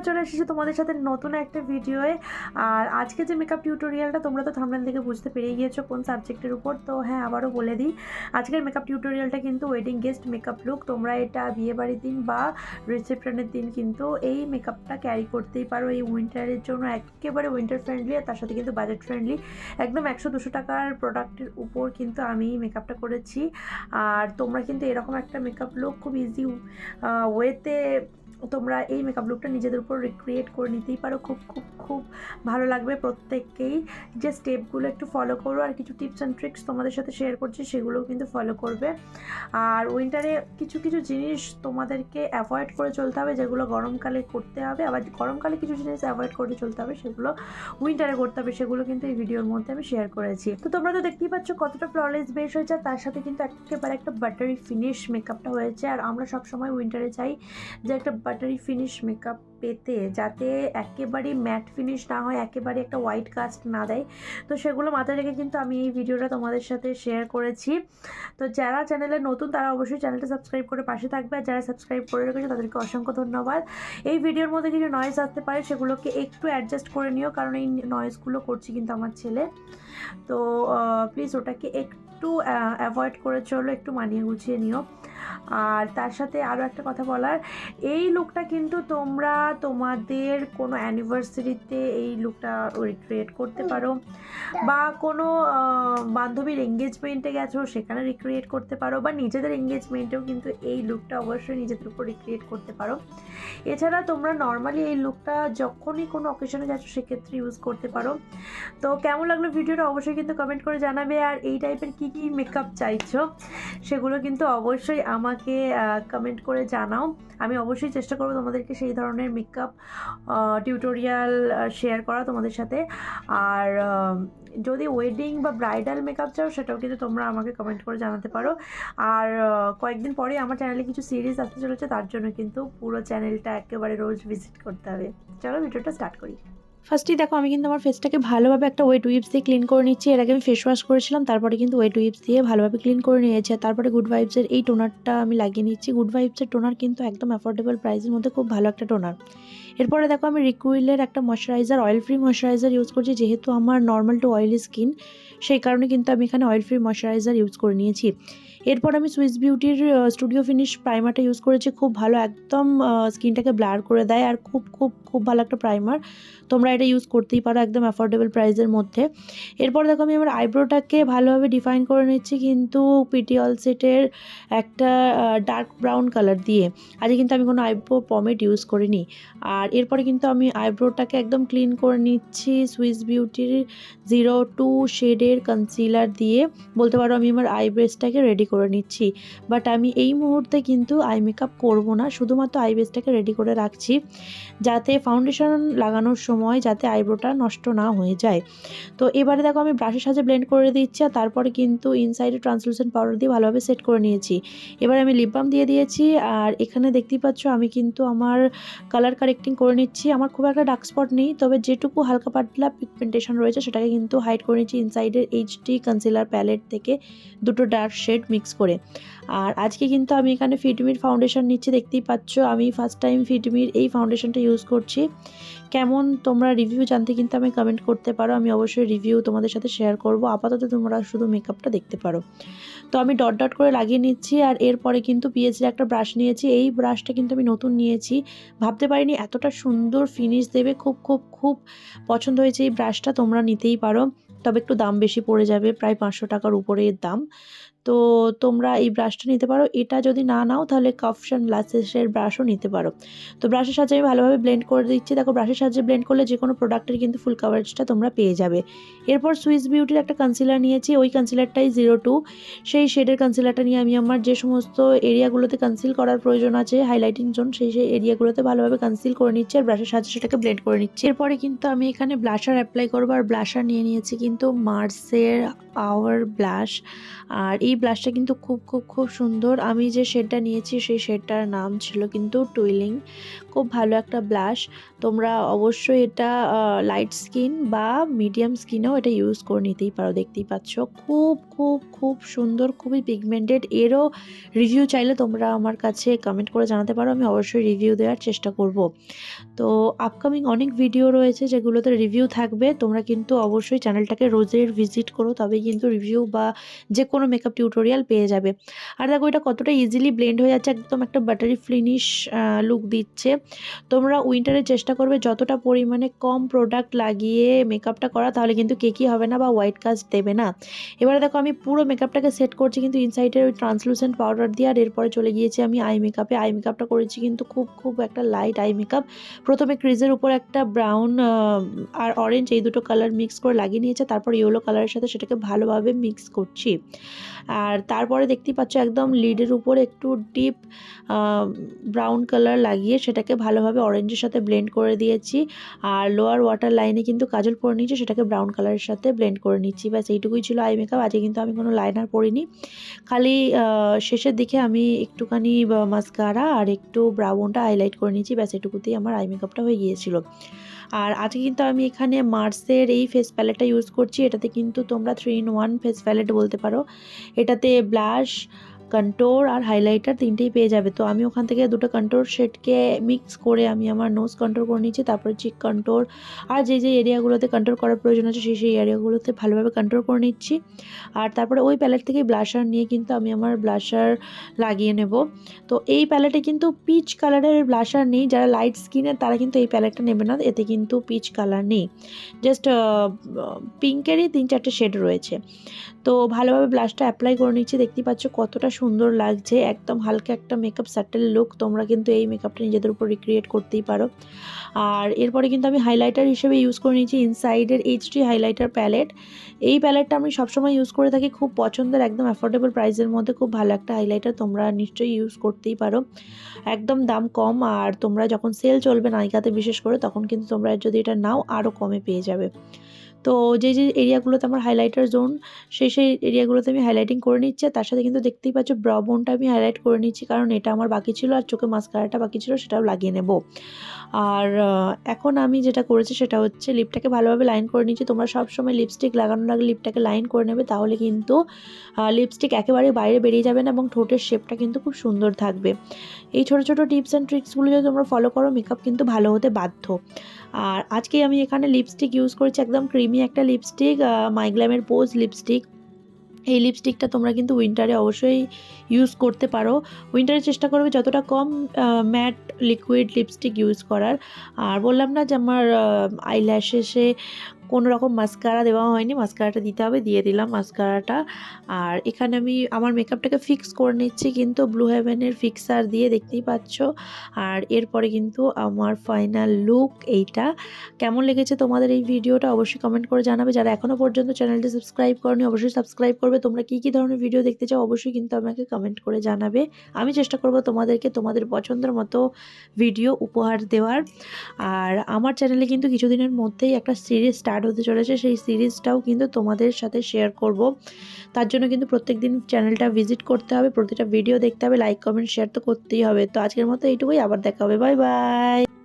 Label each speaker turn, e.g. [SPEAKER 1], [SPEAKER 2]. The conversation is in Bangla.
[SPEAKER 1] আমরা চলে এসেছি তোমাদের সাথে নতুন একটা ভিডিওয়ে আর আজকে যে মেকআপ টিউটোরিয়ালটা তোমরা তো থামনেল থেকে বুঝতে পেরে গিয়েছো কোন সাবজেক্টের উপর। তো হ্যাঁ আবারও বলে দিই, আজকের মেকআপ টিউটোরিয়ালটা কিন্তু ওয়েডিং গেস্ট মেকআপ লুক তোমরা এটা বিয়েবাড়ির দিন বা রিসেপশনের দিন কিন্তু এই মেকআপটা ক্যারি করতেই পারো। এই উইন্টারের জন্য একেবারে উইন্টার ফ্রেন্ডলি আর তার সাথে কিন্তু বাজেট ফ্রেন্ডলি একদম একশো দুশো টাকার প্রোডাক্টের উপর কিন্তু আমি মেকআপটা করেছি। আর তোমরা কিন্তু এরকম একটা মেকআপ লুক খুব ইজি ওয়েতে তোমরা এই মেকআপ লুকটা নিজেদের উপর রিক্রিয়েট করে নিতেই পারো। খুব খুব খুব ভালো লাগবে প্রত্যেককেই। যে স্টেপগুলো একটু ফলো করো আর কিছু টিপস অ্যান্ড ট্রিক্স তোমাদের সাথে শেয়ার করছি, সেগুলোও কিন্তু ফলো করবে। আর উইন্টারে কিছু কিছু জিনিস তোমাদেরকে অ্যাভয়েড করে চলতে হবে, যেগুলো গরমকালে করতে হবে, আবার গরমকালে কিছু জিনিস অ্যাভয়েড করে চলতে হবে, সেগুলো উইন্টারে করতে হবে, সেগুলো কিন্তু এই ভিডিওর মধ্যে আমি শেয়ার করেছি। তো তোমরা তো দেখতেই পাচ্ছ কতটা ফ্ললেস বেশ হয়েছে তার সাথে কিন্তু একেবারে একটা বাটারি ফিনিশ মেকআপটা হয়েছে, আর আমরা সবসময় উইন্টারে চাই যে একটা বাটারি ফিনিশ মেকআপ পেতে যাতে একেবারে ম্যাট ফিনিশ না হয়, একেবারে একটা হোয়াইট কাস্ট না দেয়। তো সেগুলো মাথায় রেখে কিন্তু আমি এই ভিডিওটা তোমাদের সাথে শেয়ার করেছি। তো যারা চ্যানেলে নতুন, তারা অবশ্যই চ্যানেলটা সাবস্ক্রাইব করে পাশে থাকবে। আর যারা সাবস্ক্রাইব করে রেখেছে, তাদেরকে অসংখ্য ধন্যবাদ। এই ভিডিওর মধ্যে কিছু নয়েজ আসতে পারে, সেগুলোকে একটু অ্যাডজাস্ট করে নিও, কারণ এই নয়েজগুলো করছি কিন্তু আমার ছেলে। তো প্লিজ ওটাকে একটু অ্যাভয়েড করে চলো, একটু মানিয়ে গুছিয়ে নিও। আর তার সাথে আরও একটা কথা বলার এই লুকটা কিন্তু তোমরা তোমাদের কোনো অ্যানিভার্সারিতে এই লুকটা রিক্রিয়েট করতে পারো বা কোনো বান্ধবীর এঙ্গেজমেন্টে গেছো সেখানে রিক্রিয়েট করতে পারো বা নিজেদের এঙ্গেজমেন্টেও কিন্তু এই লুকটা অবশ্যই নিজেদের উপর রিক্রিয়েট করতে পারো। এছাড়া তোমরা নর্মালি এই লুকটা যখনই কোনো অকেশনে গেছো সেক্ষেত্রে ইউজ করতে পারো। তো কেমন লাগল ভিডিওটা অবশ্যই কিন্তু কমেন্ট করে জানাবে। আর এই টাইপের কী কী মেকআপ চাইছো সেগুলো কিন্তু অবশ্যই আমাকে কমেন্ট করে জানাও। আমি অবশ্যই চেষ্টা করব তোমাদেরকে সেই ধরনের মেকআপ টিউটোরিয়াল শেয়ার করা তোমাদের সাথে। আর যদি ওয়েডিং বা ব্রাইডাল মেকআপ চাও, সেটাও কিন্তু তোমরা আমাকে কমেন্ট করে জানাতে পারো। আর কয়েকদিন পরে আমার চ্যানেলে কিছু সিরিজ আসতে চলেছে, তার জন্য কিন্তু পুরো চ্যানেলটা একেবারে রোজ ভিজিট করতে হবে। চলো ভিডিওটা স্টার্ট করি।
[SPEAKER 2] ফার্স্টেই দেখো, আমি কিন্তু আমার ফেসটাকে ভালোভাবে একটা ওয়েট উইপস দিয়ে ক্লিন করে নিচ্ছি। এর আগে আমি ফেস ওয়াশ করেছিলাম, তারপরে কিন্তু ওয়েট উইপস দিয়ে ভালোভাবে ক্লিন করে নিয়েছি। তারপরে গুড ভাইবসের এই টোনারটা আমি লাগিয়ে নিচ্ছি। গুড ভাইবসের টোনার কিন্তু একদম অ্যাফোর্ডেবল প্রাইসের মধ্যে খুব ভালো একটা টোনার এরপরে দেখো আমি রিকুইলের একটা moisturiser oil free moisturiser use করছি, যেহেতু আমার নর্মাল টু অয়েলি স্কিন সেই কারণে কিন্তু আমি এখানে অয়েল ফ্রি ময়শ্চারাইজার ইউজ করে নিয়েছি। এরপর আমি সুইস বিউটির স্টুডিও ফিনিশ প্রাইমারটা ইউজ করেছি, খুব ভালো একদম স্কিনটাকে ব্লার করে দেয় আর খুব খুব খুব ভালো একটা প্রাইমার তোমরা এটা ইউজ করতেই পারো একদম অ্যাফোর্ডেবল প্রাইসের মধ্যে। এরপর দেখো আমি আমার আইব্রোটাকে ভালোভাবে ডিফাইন করে নিচ্ছি, কিন্তু পিটি অলসেটের একটা ডার্ক ব্রাউন কালার দিয়ে। আজকে কিন্তু আমি কোনো আইব্রো পমেট ইউজ করিনি। আর এরপরে কিন্তু আমি আইব্রোটাকে একদম ক্লিন করে নিচ্ছি সুইস বিউটির জিরো টু শেডের কনসিলার দিয়ে। বলতে পারো আমি আমার আইব্রেসটাকে রেডি করে নিচ্ছি। বাট আমি এই মুহূর্তে কিন্তু আই মেকআপ করব না, শুধুমাত্র আইব্রেসটাকে রেডি করে রাখছি। যাতে ফাউন্ডেশন লাগানোর সময় যাতে আইব্রোটা নষ্ট না হয়ে যায়। তো এবারে দেখো আমি ব্রাশের সাথে ব্লেন্ড করে দিচ্ছি আর তারপরে কিন্তু ইনসাইডে ট্রান্সলুসেন্ট পাউডার দিয়ে ভালোভাবে সেট করে নিয়েছি। এবার আমি লিপ বাম দিয়ে দিয়েছি আর এখানে দেখতেই পাচ্ছ আমি কিন্তু আমার কালার কারেক্টিং করে নিচ্ছি। আমার খুব একটা ডার্ক স্পট নেই, তবে যেটুকু হালকা পাতলা পিগমেন্টেশন রয়েছে, সেটাকে কিন্তু হাইড করে নিচ্ছি ইনসাইডের এইচডি কনসিলার প্যালেট থেকে দুটো ডার্ক শেড মিক্স করে। আর আজকে কিন্তু আমি এখানে ফিটমির ফাউন্ডেশন নিচ্ছি, দেখতেই পাচ্ছ আমি ফার্স্ট টাইম ফিটমির এই ফাউন্ডেশনটা ইউজ করছি। কেমন তোমরা রিভিউ জানতে কিন্তু আমি কমেন্ট করতে পারো, আমি অবশ্যই রিভিউ তোমাদের সাথে শেয়ার করব, আপাতত তোমরা শুধু মেকআপটা দেখতে পারো। তো আমি ডট ডট করে লাগিয়ে নিচ্ছি, আর এরপরে কিন্তু পিএইচডি একটা ব্রাশ নিয়েছি, এই ব্রাশটা কিন্তু আমি নতুন নিয়েছি, ভাবতে পারিনি এতটা সুন্দর ফিনিশ দেবে, খুব খুব খুব পছন্দ হয়েছে এই ব্রাশটা তোমরা নিতেই পারো। তবে একটু দাম বেশি পড়ে যাবে, প্রায় পাঁচশো টাকার উপরে এর দাম। তো তোমরা এই ব্রাশটা নিতে পারো। এটা যদি না নাও, তাহলে কাফশন লাসেসের ব্রাশও নিতে পারো। তো ব্রাশের সাহায্যে আমি ভালোভাবে ব্লেন্ড করে দিচ্ছি। দেখো ব্রাশের সাহায্যে ব্লেন্ড করলে যে কোনো প্রোডাক্টের কিন্তু ফুল কাভারেজটা তোমরা পেয়ে যাবে। এরপর সুইস বিউটির একটা কনসিলার নিয়েছি। ওই কনসিলারটাই জিরো টু সেই শেডের কনসিলারটা নিয়ে আমি আমার যে সমস্ত এরিয়াগুলোতে কনসিল করার প্রয়োজন আছে হাইলাইটিং জোন সেই সেই এরিয়াগুলোতে ভালোভাবে কনসিল করে নিচ্ছি আর ব্রাশের সাহায্যে সেটাকে ব্লেন্ড করে নিচ্ছি। এরপরে কিন্তু আমি এখানে ব্লাশার অ্যাপ্লাই করব। আর ব্লাশার নিয়ে নিয়েছি কিন্তু মার্সের পাওয়ার ব্লাশ আর এই ব্লাশটা কিন্তু খুব খুব খুব সুন্দর। আমি যে শেডটা নিয়েছি সেই শেডটার নাম ছিল কিন্তু টুইলিং। খুব ভালো একটা ব্লাশ। তোমরা অবশ্যই এটা লাইট স্কিন বা মিডিয়াম স্কিনেও এটা ইউজ করে নিতেই পারো, দেখতেই পাচ্ছ। খুব খুব খুব সুন্দর, খুবই পিগমেন্টেড এরও রিভিউ চাইলে তোমরা আমার কাছে কমেন্ট করে জানাতে পারো, আমি অবশ্যই রিভিউ দেওয়ার চেষ্টা করব। তো আপকামিং অনেক ভিডিও রয়েছে যেগুলোতে রিভিউ থাকবে। তোমরা কিন্তু অবশ্যই চ্যানেলটাকে রোজের ভিজিট করো তবে কিন্তু রিভিউ বা যে কোনো মেকআপ টিউটোরিয়াল পেয়ে যাবে। আর দেখো, এটা কতটা ইজিলি ব্লেন্ড হয়ে যাচ্ছে, একদম একটা বাটারি ফিনিশ লুক দিচ্ছে। তোমরা উইন্টারে চেষ্টা করবে, যতটা পরিমাণে কম প্রোডাক্ট লাগিয়ে মেকআপটা করা, তাহলে কিন্তু কেকি হবে না বা হোয়াইট কাস্ট দেবে না। এবারে দেখো, আমি পুরো মেকআপটাকে সেট করছি কিন্তু ইনসাইডের ওই ট্রান্সলুসেন্ট পাউডার দিয়ে, আর এরপরে চলে গিয়েছি আমি আই মেকআপে আই মেকআপটা করেছি কিন্তু খুব খুব একটা লাইট আই মেকআপ প্রথমে ক্রিজের উপর একটা ব্রাউন আর অরেঞ্জ এই দুটো কালার মিক্স করে লাগিয়ে নিয়েছে, তারপর ইয়েলো কালারের সাথে সেটাকে ভালোভাবে মিক্স করছি। আর তারপরে দেখতেই পাচ্ছ একদম লিডের উপর একটু ডিপ ব্রাউন কালার লাগিয়ে সেটাকে ভালোভাবে অরেঞ্জের সাথে ব্লেন্ড করে দিয়েছি। আর লোয়ার ওয়াটার লাইনে কিন্তু কাজল পরে নিয়েছি, সেটাকে ব্রাউন কালারের সাথে ব্লেন্ড করে নিচ্ছি। ব্যাস, এইটুকুই ছিল আই মেকআপ আজকে কিন্তু আমি কোনো লাইনার পরিনি। খালি শেষের দিকে আমি একটুখানি মাস্কারা আর একটু ব্রাউনটা হাইলাইট করে নিয়েছি। ব্যাস, এটুকুতেই আমার আই মেকআপটা হয়ে গিয়েছিল। আর আজকে কিন্তু আমি এখানে মার্সের এই ফেস প্যালেটটা ইউজ করছি। এটাতে কিন্তু তোমরা three in one face palette বলতে পারো। এটাতে ব্লাশ কন্টোর আর হাইলাইটার তিনটেই পেয়ে যাবে। তো আমি ওখান থেকে দুটো কন্টোর শেডকে মিক্স করে আমি আমার নোজ কন্ট্রোল করে নিচ্ছি, তারপরে চিক কন্টোর আর যে যে এরিয়াগুলোতে কন্ট্রোল করার প্রয়োজন আছে সেই সেই এরিয়াগুলোতে ভালোভাবে কন্ট্রোল করে নিচ্ছি। আর তারপরে ওই প্যালেট থেকে ব্লাশার নিয়ে কিন্তু আমি আমার ব্লাশার লাগিয়ে নেব। তো এই প্যালেটে কিন্তু পিচ কালারের ব্লাশার নেই, যারা লাইট স্কিনের তারা কিন্তু এই প্যালেটটা নেবে না, এতে কিন্তু পিচ কালার নেই। জাস্ট পিঙ্কেরই তিন, চারটে শেড রয়েছে। তো ভালোভাবে ব্লাশটা অ্যাপ্লাই করে নিচ্ছি। দেখতেই পাচ্ছ কতটা সুন্দর লাগছে। একদম হালকা একটা মেকআপ স্যাটেল লুক তোমরা কিন্তু এই মেকআপটা নিজেদের উপর রিক্রিয়েট করতেই পারো। আর এরপরে কিন্তু আমি হাইলাইটার হিসেবে ইউজ করে নিয়েছি ইনসাইডের এইচডি হাইলাইটার প্যালেট এই প্যালেটটা আমি সবসময় ইউজ করে থাকি। খুব পছন্দের, একদম অ্যাফোর্ডেবল প্রাইসের মধ্যে খুব ভালো একটা হাইলাইটার তোমরা নিশ্চয়ই ইউজ করতেই পারো। একদম দাম কম আর তোমরা যখন সেল চলবে নাইকাতে বিশেষ করে, তখন কিন্তু তোমরা যদি এটা নাও আরও কমে পেয়ে যাবে। তো যে যে এরিয়াগুলোতে আমার হাইলাইটার জোন সেই সেই এরিয়াগুলোতে আমি হাইলাইটিং করে নিচ্ছি। আর তার সাথে কিন্তু দেখতেই পাচ্ছ ব্র বোনটা আমি হাইলাইট করে নিচ্ছি, কারণ এটা আমার বাকি ছিল আর চোখে মাস্কারাটা বাকি ছিল, সেটাও লাগিয়ে নেব। আর এখন আমি যেটা করেছি সেটা হচ্ছে লিপটাকে ভালোভাবে লাইন করে নিচ্ছি। তোমরা সব সময় লিপস্টিক লাগানোর আগে লিপটাকে লাইন করে নেবে, তাহলে কিন্তু লিপস্টিক একেবারে বাইরে বেরিয়ে যাবে না এবং ঠোঁটের শেপটা কিন্তু খুব সুন্দর থাকবে। এই ছোটো ছোটো টিপস অ্যান্ড ট্রিক্সগুলো যদি তোমরা ফলো করো মেকআপ কিন্তু ভালো হতে বাধ্য। আর আজকে আমি এখানে লিপস্টিক ইউজ করেছি একদম ক্রিমি একটা লিপস্টিক মাইগ্ল্যামের পোজ লিপস্টিক এই লিপস্টিকটা তোমরা কিন্তু উইন্টারে অবশ্যই ইউজ করতে পারো। উইন্টারে চেষ্টা করবে যতটা কম ম্যাট লিকুইড লিপস্টিক ইউজ করার। আর বললাম না যে আমার আই ল্যাশেসে কোনো রকম মাস্কারা দেওয়া হয়নি মাস্কারাটা দিতে হবে, দিয়ে দিলাম মাস্কারাটা আর এখানে আমি আমার মেকআপটাকে ফিক্স করে নিচ্ছি, কিন্তু ব্লু হেভেনের ফিক্সার দিয়ে দেখতেই পাচ্ছ। আর এরপরে কিন্তু আমার ফাইনাল লুক এইটা। কেমন লেগেছে তোমাদের এই ভিডিওটা অবশ্যই কমেন্ট করে জানাবে। যারা এখনও পর্যন্ত চ্যানেলটি সাবস্ক্রাইব করনি, অবশ্যই সাবস্ক্রাইব করবে। তোমরা কী কী ধরনের ভিডিও দেখতে চাও, অবশ্যই কিন্তু আমাকে কমেন্ট করে জানাবে। আমি চেষ্টা করব তোমাদেরকে তোমাদের পছন্দের মতো ভিডিও উপহার দেওয়ার। আর আমার চ্যানেলে কিন্তু কিছুদিনের মধ্যেই একটা সিরিজ স্টার্ট হতে চলেছে, সেই সিরিজটাও কিন্তু তোমাদের সাথে শেয়ার করব। তার জন্য কিন্তু প্রত্যেক দিন চ্যানেলটা ভিজিট করতে হবে, প্রতিটা ভিডিও দেখতে হবে লাইক কমেন্ট শেয়ার তো করতেই হবে। তো আজকের মতো এইটুকুই, আবার দেখা হবে বাই বাই